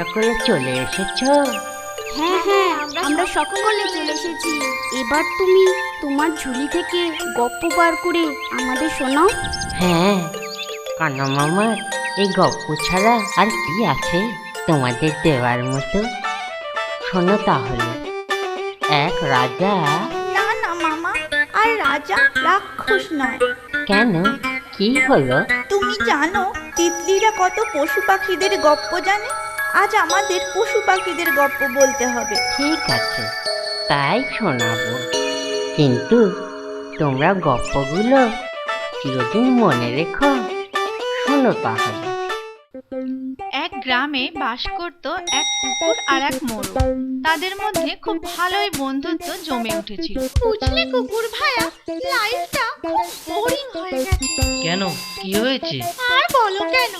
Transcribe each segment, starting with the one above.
সকলে চলে এসেছ? হ্যাঁ হ্যাঁ আমরা সকলে চলে এসেছি। এবার তুমি তোমার ঝুলি থেকে গপ্প বার করে আমাদের শোনাও। হ্যাঁ কানা মামার এই গপ্প ছাড়া আর কি আছে তোমাদের দেওয়ার মতো? শোনো তাহলে এক রাজা না না মামা আর রাজা রাক্ষস নয়। কেন? কি হলো? তুমি জানো তিতলিরা কত পশু পাখিদের গপ্প জানে? আজ আমাদের পশু পাখিদের গল্প বলতে হবে। ঠিক আছে, তাই শোনাবো। কিন্তু তোমরা গল্পগুলো চিরদিন মনে রেখো। শোনো তাহলে। গ্রামে বাস করত এক কুকুর আর এক মোরগ। তাদের মধ্যে খুব ভালোই বন্ধুত্ব জমে উঠেছিল। বুঝলে কুকুর ভাইয়া লাইফটা বোরিং হয়ে গেছে। কেন? কি হয়েছে? আর বলো কেন?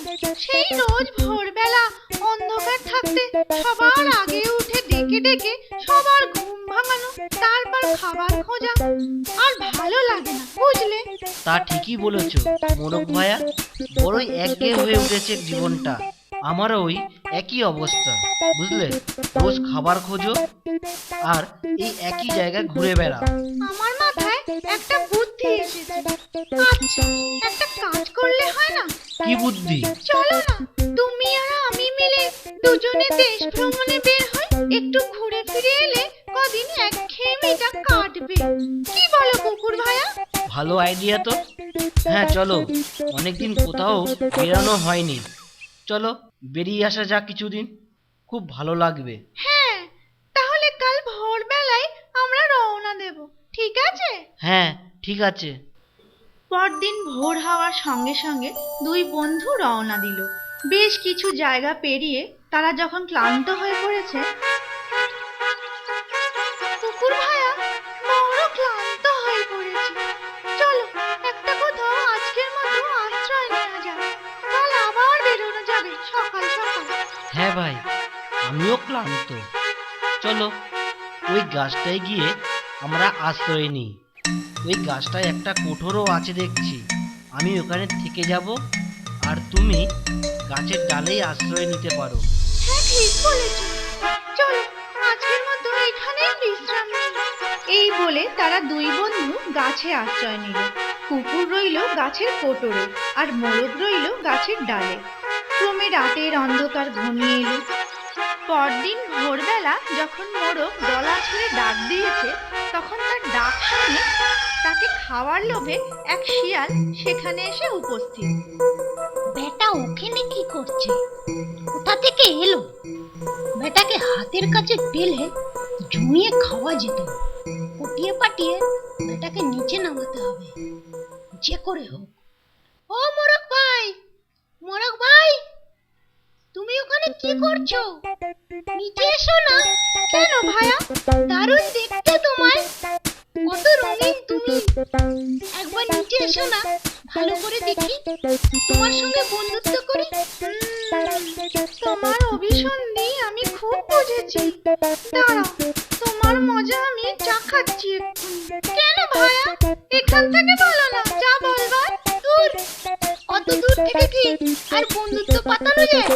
সেই রোজ ভোরবেলা অন্ধকার থাকতে সবার আগে উঠে ডেকে ডেকে সবার ঘুম ভাঙানো তারপর খাবার খোঁজা। আর ভালো লাগে না বুঝলে? তা ঠিকই বলেছ মোরক ভাইয়া বড়ই একঘেয়ে হয়ে উঠেছে জীবনটা। আমারও ওই একই অবস্থা বুঝলে? রোজ খাবার খোঁজো আর এই একই জায়গায় ঘুরে বেড়াও। আমার মাথায় একটা বুদ্ধি এসেছে। আচ্ছা একটা কাজ করলে হয় না? কি বুদ্ধি? চলো না তুমি আর আমি মিলে দুজনে দেশ ভ্রমণে বের হই। একটু ঘুরে ফিরে এলে কদিন এক খেমিটা কাটবে। কি বলো কুকুর ভাইয়া ভালো আইডিয়া তো। হ্যাঁ চলো। অনেকদিন কোথাও বেরানো হয়নি। চলো বেরিয়ে আসা যাক কিছুদিন। খুব ভালো লাগবে। হ্যাঁ তাহলে কাল ভোরবেলায় আমরা রওনা দেব ঠিক আছে? হ্যাঁ ঠিক আছে। পরদিন ভোর হওয়ার সঙ্গে সঙ্গে দুই বন্ধু রওনা দিল। বেশ কিছু জায়গা পেরিয়ে তারা যখন ক্লান্ত হয়ে পড়েছে হ্যাঁ ভাই, আমিও ক্লান্ত। চলো, ওই গাছটায় গিয়ে আমরা আশ্রয় নিই। ওই গাছটায় একটা কোঠরও আছে দেখছি। আমি ওখানে থেকে যাব আর তুমি গাছের ডালেই আশ্রয় নিতে পারো। হ্যাঁ ঠিক বলেছ। চলো, আজকের মতো এখানেই বিশ্রাম এই বলে তারা দুই বন্ধু গাছে আশ্রয় নিল। কুকুর রইল গাছের কোটরে আর মোরগ রইল গাছের ডালে। ক্রমে রাতের অন্ধকার ঘনিয়ে এলো। পরদিন ভোরবেলা যখন মোরগ গলা ছেড়ে ডাক দিয়েছে, তখন তার ডাক শুনে তাকে খাওয়ার লোভে এক শিয়াল সেখানে এসে উপস্থিত। বেটা ওখানে কি করছে? কোথা থেকে এলো? বেটাকে হাতের কাছে পেলে জমিয়ে খাওয়া যেত। পটিয়ে পাটিয়ে বেটাকে নিচে নামাতে হবে। যে করে হোক। ও মোরক ভাই মোরক ভাই! তুমি ওখানে কি করছ? নিচে এসো না। কেন ভাইয়া দারুণ দেখতে তোমায়। কত রঙিন তুমি। একবার নিচে এসো না। ভালো করে দেখি। তোমার সঙ্গে বন্ধুত্ব করি? তোমার অভিসন্ধি আমি খুব বুঝেছি। দাঁড়াও, তোমার মজা আমি চাখাচ্ছি এক্ষুনি কেন ভাইয়া এখান থেকে বলো না। আর বন্ধুত্ব পাতানো যায়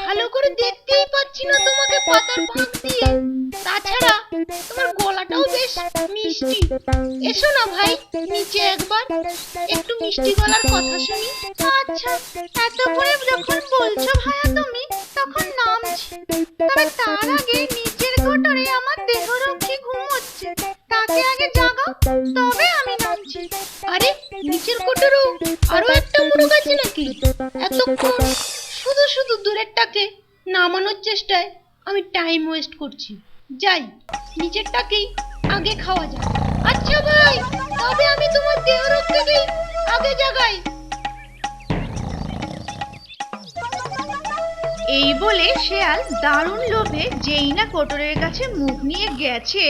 ভালো করে দেখতেই পাচ্ছি না তোমাকে পাতার ফাঁক দিয়ে। তাছাড়া তোমার গলাটাও বেশ মিষ্টি। এসো না ভাই, নিচে একবার। একটু মিষ্টি গলার কথা শুনি। আচ্ছা এত করে যখন বলছো ভাইয়া তুমি, তখন নামছি। তবে তার আগে নিচের শুধু শুধু দূরেরটাকে নামানোর চেষ্টায় আমি টাইম ওয়েস্ট করছি। যাই নিচেরটাকেই আগে খাওয়া যাক। আচ্ছা ভাই তবে আমি তোমার দেহ আগে জাগাই। এই বলে শেয়াল দারুণ লোভে যেই না কোটরের কাছে মুখ নিয়ে গেছে।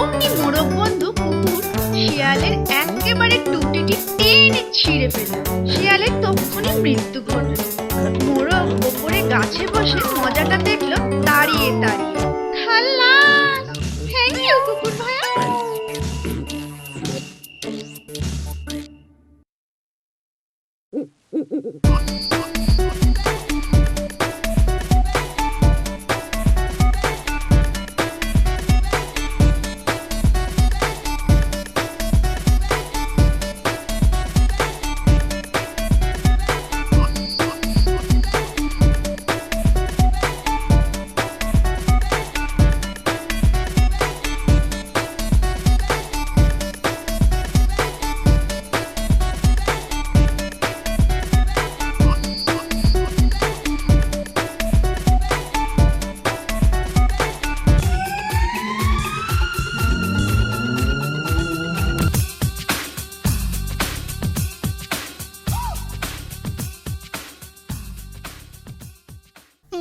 অমনি মোরগ বন্ধু কুকুর শিয়ালের একেবারে টুকটিটি টেনে ছিঁড়ে ফেলে শিয়ালের তো তক্ষুনি মৃত্যু ঘটল। মোরগ ওপরে গাছে বসে মজাটা দেখল দাঁড়িয়ে দাঁড়িয়ে